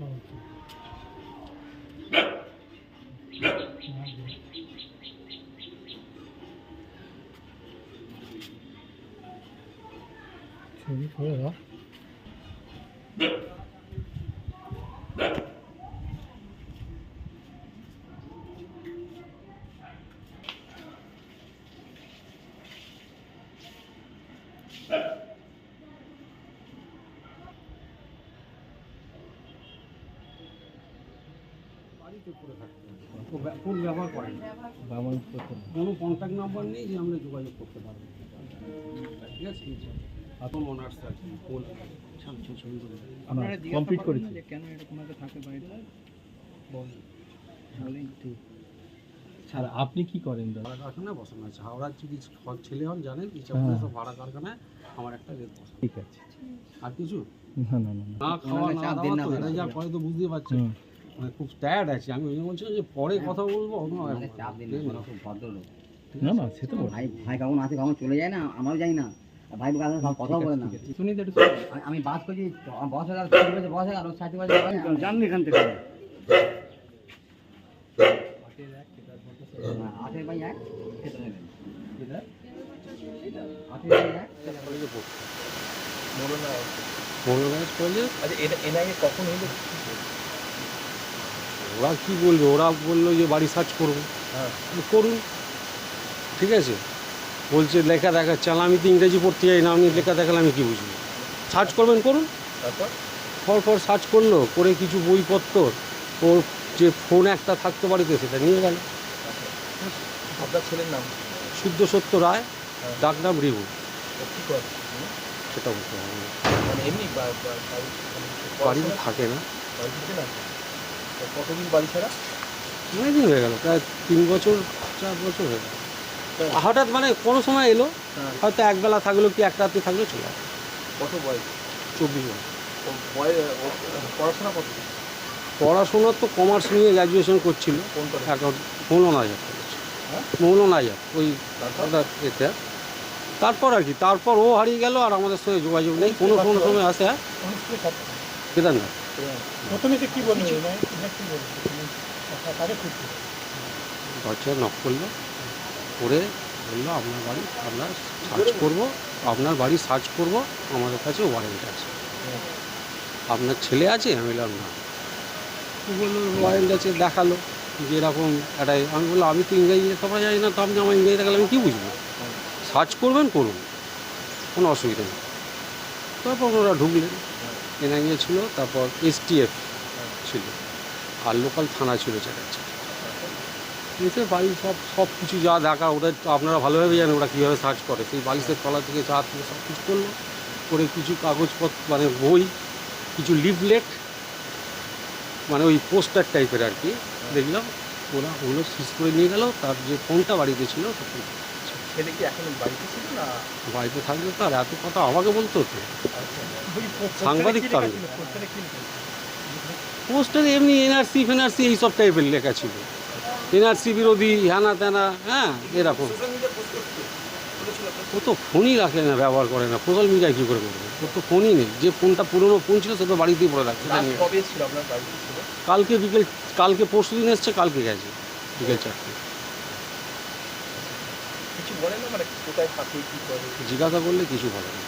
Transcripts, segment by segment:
কথা হচ্ছে ছবি করে দাও বাড়িতে পড়ে থাকতে ফোন ব্যবহার করেন? কোনো কন্ট্যাক্ট নাম্বার নেই যে আমরা যোগাযোগ করতে পারব। ঠিক আছে? এখন অনার্স আছে? ফোন সামনে ছবি করে দেন। আপনারা কমপ্লিট করেছি। কেন এরকম ভাবে থাকে বাড়িতে? স্যার আপনি কি করেন দাদা? কারখানায় বসানো আছে। হাওড়ার যদি ছেলে হন জানেন হ্যাঁ। ইচ্ছাপুরে সব ভাড়া কারখানায় আমার একটা রেট বসানো। ঠিক আছে। আর কিছু? না না না না। না খাওয়া দাওয়া তো যা করে তো বুঝতে পারছেন। মানে খুব টায়ার্ড আছি। আমি ওই জন্য বলছিলাম যে পরে কথা বলব অন্য মানে চাপ দিন না খুব ভদ্রলোক। না না সে তো বটে। ভাই ভাই কখন আসে কখন চলে যায় না আমরাও যাই না। আর ভাই কাছে সব কথাও বলে না। শুনি তো একটু আমি- আমি বাস করছি বস হাজার ষাট বাজে বস ষাট বাজে জানলি এখান থেকে। আটের এক নেবেন আটের এক। আচ্ছা এটা এনআইএ কখন হইল ওরা কি বলবে? ওরা বলল যে বাড়ি সার্চ করব। হ্যাঁ। করুন। ঠিক আছে? বলছে লেখা দেখাচ্ছে আমি তো ইংরেজি পড়তে যাই না আমি লেখা দেখালে আমি কী বুঝব? সার্চ করবেন করুন। তারপর? পর পর সার্চ করল করে কিছু বইপত্র ওর যে ফোন একটা থাকতো বাড়িতে সেটা নিয়ে গেল। আপনার ছেলের নাম? শুদ্ধ সত্য রায় হ্যাঁ। ডাক নাম রিভু? সেটা হবে না। মানে বাড়িতে থাকে না? কতদিন বাড়ি ছাড়া? অনেকদিন হয়ে গেল প্রায় তিন বছর চার বছর হয়ে গেল। হঠাৎ মানে কোনো সময় এলো হ্যাঁ। হয়তো একবেলা থাকল কি এক রাত্রি থাকল চলে গেল। কত বয়স? চব্বিশ ও পড়াশোনা কত? পড়াশোনা তো কমার্স নিয়ে গ্র্যাজুয়েশন করছিল। করে এখন মৌলনাজার করেছে। হ্যাঁ? মৌলনাজার ওই তারপর? এতে তারপর আর কি তারপর ও হারিয়ে গেল আর আমাদের সঙ্গে যোগাযোগ নেই কোনো কোনো সময়? আসে হ্যাঁ। কেদারনাথ। প্রথমে যে কি কি তাকে খুঁজছে দরজা নক করল করে বলল আপনার বাড়ি আমরা সার্চ করব আপনার বাড়ি সার্চ করব আমাদের কাছে ওয়ারেন্ট আছে। আপনার ছেলে আছে? আমি বললাম না। বলল ওয়ারেন্ট আছে দেখাল। যে এরকম এটাই আমি বললাম আমি তো ইংরেজি লেখাপড়া জানি না তো আপনি আমার ইংরেজি দেখালে আমি কী বুঝব? সার্চ করবেন করুন কোনো অসুবিধা নেই। তারপর ওরা ঢুকলেন। এনআইএ ছিল তারপর এসটিএফ ছিল, আর লোকাল থানা ছিল চাকাচ্ছে এসে বাড়ি সব সব কিছু যা দেখা তো আপনারা ভালোভাবে জানেন ওরা কীভাবে সার্চ করে। সেই বালিশের তলা থেকে চা থেকে সব কিছু করল, করে কিছু কাগজপত্র মানে বই, কিছু লিফলেট মানে ওই পোস্টার টাইপের আর কি, দেখলাম, ওরা ওগুলো সিজ করে নিয়ে গেল, তার যে ফোনটা বাড়িতে ছিল ছেলে কি এখন বাড়িতে ছিল না? বাড়িতে থাকলে তো আর এত কথা আমাকে বলতো তো আচ্ছা। সাংবাদিক তো আমি পোস্টারে এমনি এনআরসি ফেনআরসি এইসব টাইপের লেখা ছিল। এনআরসি বিরোধী হ্যানা ত্যানা হ্যাঁ এরকম। ও তো ফোনই রাখে না ব্যবহার করে না। সোশ্যাল মিডিয়ায় কী করে করবে? ওর তো ফোনই নেই। যে ফোনটা পুরোনো ফোন ছিল সে তো বাড়িতেই পড়ে রাখছে সেটা কালকে বিকেল কালকে পরশু দিন এসছে কালকে গেছে। বিকেল চারটে। কিছু বলে না? মানে কোথায় থাকে কি করে? জিজ্ঞাসা করলে কিছু বলে না।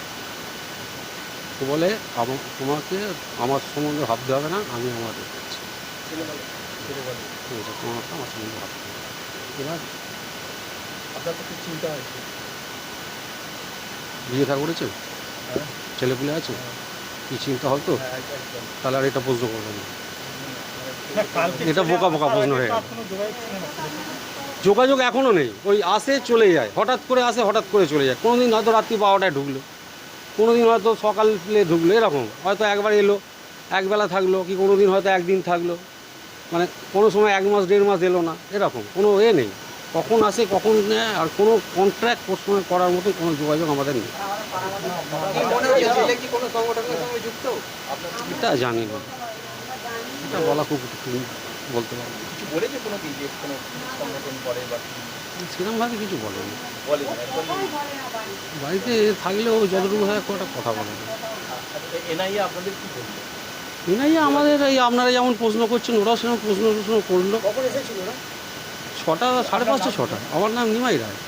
তো বলে তোমাকে আমার সম্বন্ধে ভাবতে হবে না আমি আমার বলে তোমাকে আমার সম্বন্ধে ভাবতে হবে। এবার আপনার তো চিন্তা হয়েছে। বিয়ে থা করেছে হ্যাঁ। ছেলেপুলে আছে? কি চিন্তা হ্যাঁ একদম একদম। তাহলে আর এটা প্রশ্ন করবে না। এটা বোকা বোকা প্রশ্ন হয়ে গেল। যোগাযোগ এখনও নেই। ওই আসে চলে যায়। হঠাৎ করে আসে হঠাৎ করে চলে যায়। কোনো দিন হয়তো রাত্রি বারোটায় ঢুকলো। কোনো দিন হয়তো সকালে ঢুকলো এরকম। হয়তো একবার এলো একবেলা থাকল কি কোনো দিন হয়তো একদিন থাকল। মানে কোনো সময় এক মাস দেড় মাস এলো না এরকম। কোনো এ নেই। কখন আসে কখন নেয় আর কোনো কন্ট্রাক্ট সময় করার মতো কোনো যোগাযোগ আমাদের নেই। এটা জানি না। এটা বলা খুব বলতে পারব। কিছু বলেছে কোনো কি যে কোনো সংগঠন করে বা সেরকমভাবে কিছু বলেনি। বলে বাড়িতে থাকলেও যতটুকু হয় একটা কথা বলে এনআইএ আপনাদের কি আমাদের এই আপনারা যেমন প্রশ্ন করছেন ওরাও সেরকম প্রশ্ন প্রশ্ন করল। কখন এসেছিল ওরা? ছটা সাড়ে পাঁচটা ছটা। আমার নাম নিমাই রায়।